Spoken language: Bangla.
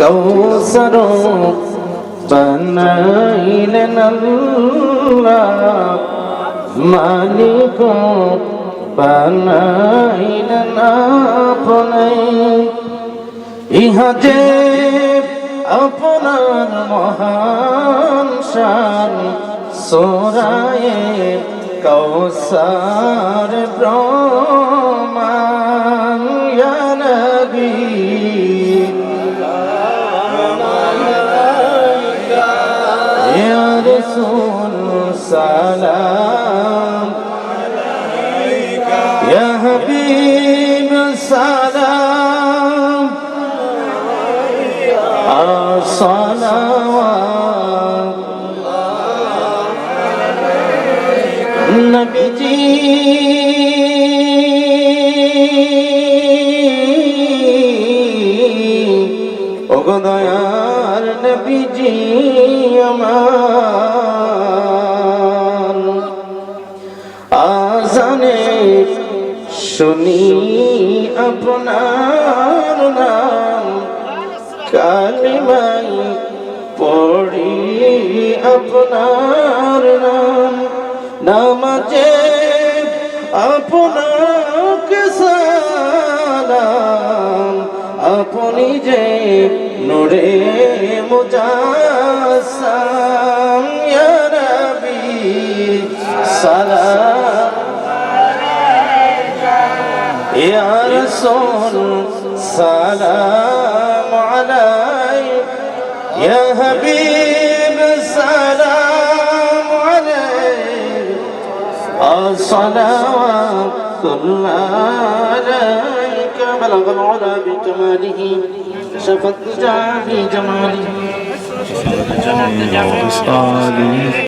কৌসর বানাইলেন মালিক বানাইলেন আপনি। ইহা যে আপনার মহান শান সোরায়ে কৌসার ইয়া নবী। سلام يا حبيب سلام الصلوات নবীজি ওগো দয়ার নবীজি আমার আজানে শুনি আপনার নাম। কালিমাই পড়ি আপনার নাম। নামাজে আপনাকে সালাম। আপনি যে নূরে মুজাসাম সালাম। يا رسول سلام عليك. يا حبيب سلام عليك. الصلوات الله عليك. بلغ العلا بجماله شفت جاه جماله.